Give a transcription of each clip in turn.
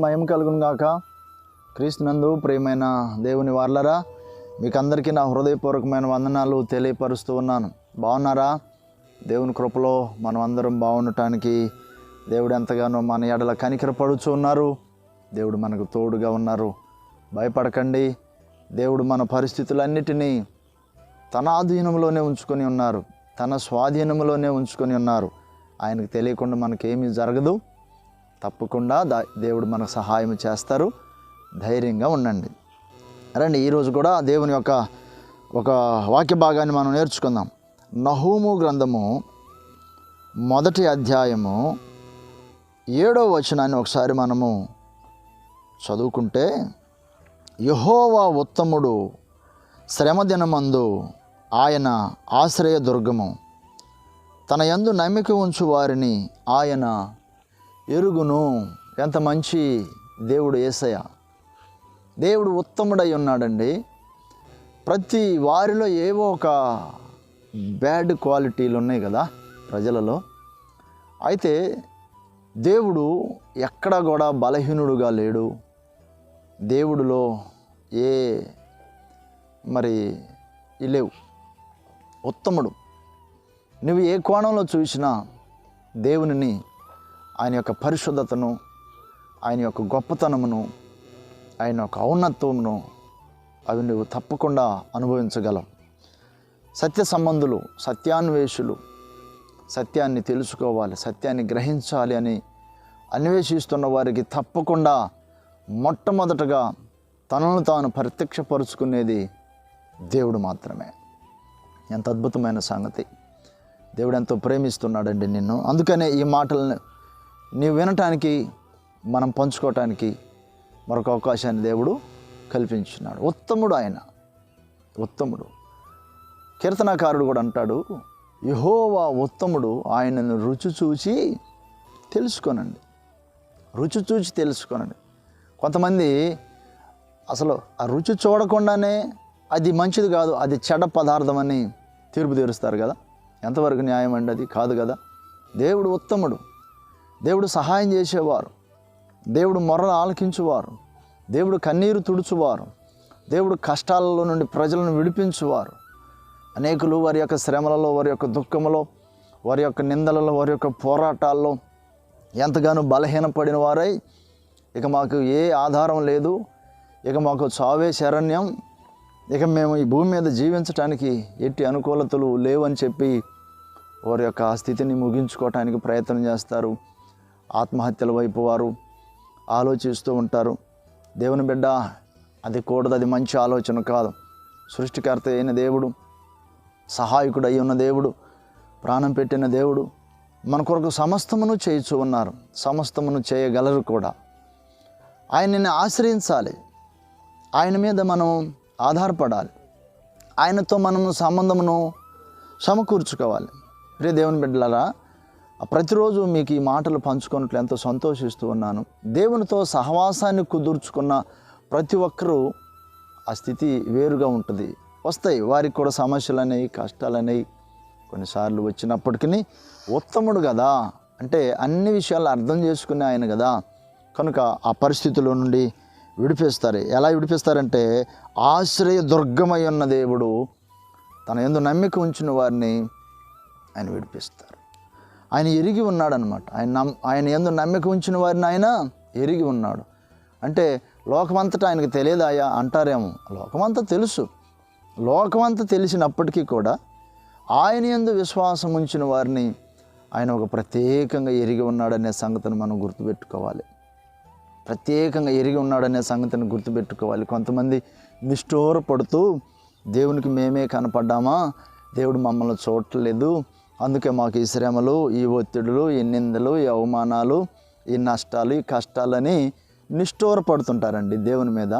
మయం కలుగును గాక. క్రీస్తునందు ప్రియమైన దేవుని వార్లరా మీకు అందరికీ నా హృదయపూర్వకమైన వందనాలు తెలియపరుస్తూ ఉన్నాను. బాగున్నారా? దేవుని కృపలో మనం అందరం బాగుండటానికి దేవుడు ఎంతగానో మన ఎడల కనికరపడుచు ఉన్నారు. దేవుడు మనకు తోడుగా ఉన్నారు. భయపడకండి. దేవుడు మన పరిస్థితులన్నిటినీ తన ఆధీనంలోనే ఉంచుకొని ఉన్నారు. తన స్వాధీనంలోనే ఉంచుకొని ఉన్నారు. ఆయనకు తెలియకుండా మనకేమీ జరగదు. తప్పకుండా దేవుడు మనకు సహాయం చేస్తారు. ధైర్యంగా ఉండండి. రండి ఈరోజు కూడా దేవుని యొక్క ఒక వాక్య భాగాన్ని మనం నేర్చుకుందాం. నహూము గ్రంథము మొదటి అధ్యాయము ఏడో వచనాన్ని ఒకసారి మనము చదువుకుంటే యహోవా ఉత్తముడు శ్రమదినమందు ఆయన ఆశ్రయ దుర్గము. తన యందు నమ్మిక ఉంచు వారిని ఆయన ఎరుగును. ఎంత మంచి దేవుడు ఏసయ దేవుడు ఉత్తముడై ఉన్నాడండి. ప్రతి వారిలో ఏవో ఒక బ్యాడ్ క్వాలిటీలు ఉన్నాయి కదా ప్రజలలో. అయితే దేవుడు ఎక్కడ కూడా బలహీనుడుగా లేడు. దేవుడిలో ఏ మరి లేవు. ఉత్తముడు. నువ్వు ఏ కోణంలో చూసినా దేవునిని ఆయన యొక్క పరిశుద్ధతను ఆయన యొక్క గొప్పతనమును ఆయన యొక్క ఔన్నత్వమును అవి నువ్వు తప్పకుండా అనుభవించగలవు. సత్య సంబంధులు సత్యాన్వేషులు సత్యాన్ని తెలుసుకోవాలి సత్యాన్ని గ్రహించాలి అని అన్వేషిస్తున్న వారికి తప్పకుండా మొట్టమొదటగా తనను తాను ప్రత్యక్షపరుచుకునేది దేవుడు మాత్రమే. ఎంత అద్భుతమైన సంగతి. దేవుడు ఎంతో ప్రేమిస్తున్నాడండి నిన్ను. అందుకనే ఈ మాటలను నీవు వినటానికి మనం పంచుకోవటానికి మరొక అవకాశాన్ని దేవుడు కల్పించున్నాడు. ఉత్తముడు ఆయన. ఉత్తముడు. కీర్తనాకారుడు కూడా అంటాడు యహోవా ఉత్తముడు ఆయనను రుచి చూచి తెలుసుకోనండి. రుచి చూచి తెలుసుకోనండి. కొంతమంది అసలు ఆ రుచి చూడకుండానే అది మంచిది కాదు అది చెడ పదార్థం అని తీర్పు తీరుస్తారు కదా. ఎంతవరకు న్యాయం అండి అది? కాదు కదా. దేవుడు ఉత్తముడు. దేవుడు సహాయం చేసేవారు. దేవుడు మొర్రలు ఆలకించువారు. దేవుడు కన్నీరు తుడుచువారు. దేవుడు కష్టాలలో నుండి ప్రజలను విడిపించువారు. అనేకులు వారి యొక్క శ్రమలలో వారి యొక్క దుఃఖములో వారి యొక్క నిందలలో వారి యొక్క పోరాటాల్లో ఎంతగానో బలహీనపడిన వారై ఇక మాకు ఏ ఆధారం లేదు. ఇక మాకు చావే శరణ్యం. ఇక మేము ఈ భూమి మీద జీవించడానికి ఎట్టి అనుకూలతలు లేవని చెప్పి వారి యొక్క స్థితిని ముగించుకోవటానికి ప్రయత్నం చేస్తారు. ఆత్మహత్యల వైపు వారు ఆలోచిస్తూ ఉంటారు. దేవుని బిడ్డ అది కూడదు అది మంచి ఆలోచన కాదు. సృష్టికర్త అయిన దేవుడు సహాయకుడు అయి ఉన్న దేవుడు ప్రాణం పెట్టిన దేవుడు మన కొరకు సమస్తమును చేయుచు ఉన్నారు. సమస్తమును చేయగలరు కూడా. ఆయనని ఆశ్రయించాలి. ఆయన మీద మనం ఆధారపడాలి. ఆయనతో మనము సంబంధమును సమకూర్చుకోవాలి. ప్రియ దేవుని బిడ్డలారా ప్రతిరోజు మీకు ఈ మాటలు పంచుకున్నట్లు ఎంతో సంతోషిస్తూ ఉన్నాను. దేవునితో సహవాసాన్ని కుదుర్చుకున్న ప్రతి ఒక్కరూ ఆ స్థితి వేరుగా ఉంటుంది. వస్తాయి. వారికి కూడా సమస్యలు అనేవి కష్టాలు అనేవి కొన్నిసార్లు వచ్చినప్పటికీ ఉత్తముడు కదా అంటే అన్ని విషయాలు అర్థం చేసుకునే ఆయన కదా. కనుక ఆ పరిస్థితుల నుండి విడిపిస్తారు. ఎలా విడిపిస్తారంటే ఆశ్రయ దుర్గమై ఉన్న దేవుడు తన ఎందు నమ్మిక ఉంచిన వారిని ఆయన విడిపిస్తారు. ఆయన ఎరిగి ఉన్నాడనమాట. ఆయన నమ్ ఆయన ఎందు నమ్మిక ఉంచిన వారిని ఆయన ఎరిగి ఉన్నాడు. అంటే లోకమంతటా ఆయనకు తెలియదాయా అంటారేమో. లోకమంతా తెలుసు. లోకమంతా తెలిసినప్పటికీ కూడా ఆయన ఎందు విశ్వాసం ఉంచిన వారిని ఆయన ఒక ప్రత్యేకంగా ఎరిగి ఉన్నాడనే సంగతిని మనం గుర్తుపెట్టుకోవాలి. ప్రత్యేకంగా ఎరిగి ఉన్నాడనే సంగతిని గుర్తుపెట్టుకోవాలి. కొంతమంది నిష్ఠోరపడుతూ దేవునికి మేమే కనపడ్డామా? దేవుడు మమ్మల్ని చూడట్లేదు. అందుకే మాకు ఈ శ్రమలు ఈ ఒత్తిడులు ఈ నిందలు ఈ అవమానాలు ఈ నష్టాలు ఈ కష్టాలని నిష్ఠూరపడుతుంటారండి దేవుని మీద.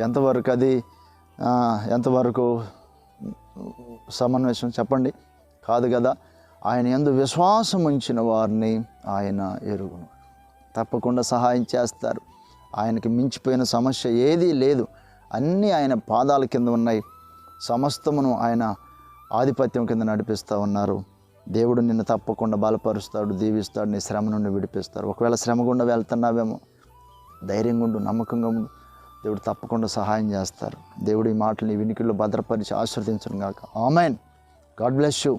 ఎంతవరకు అది ఎంతవరకు సమన్వయం చెప్పండి? కాదు కదా ఆయన ఎందు విశ్వాసం ఉంచిన వారిని ఆయన ఎరుగును. తప్పకుండా సహాయం చేస్తారు. ఆయనకి మించిపోయిన సమస్య ఏదీ లేదు. అన్నీ ఆయన పాదాల కింద ఉన్నాయి. సమస్తమును ఆయన ఆధిపత్యం కింద నడిపిస్తూ ఉన్నారు. దేవుడు నిన్ను తప్పకుండా బలపరుస్తాడు దీవిస్తాడు నీ శ్రమ నుండి విడిపిస్తాడు. ఒకవేళ శ్రమ గుండా వెళ్తున్నావేమో ధైర్యంగా ఉండు నమ్మకంగా ఉండు. దేవుడు తప్పకుండా సహాయం చేస్తారు. దేవుడి మాటలు నీ వినికిల్లో భద్రపరిచి ఆశ్రదించను గాక ఆమెన్. God bless you.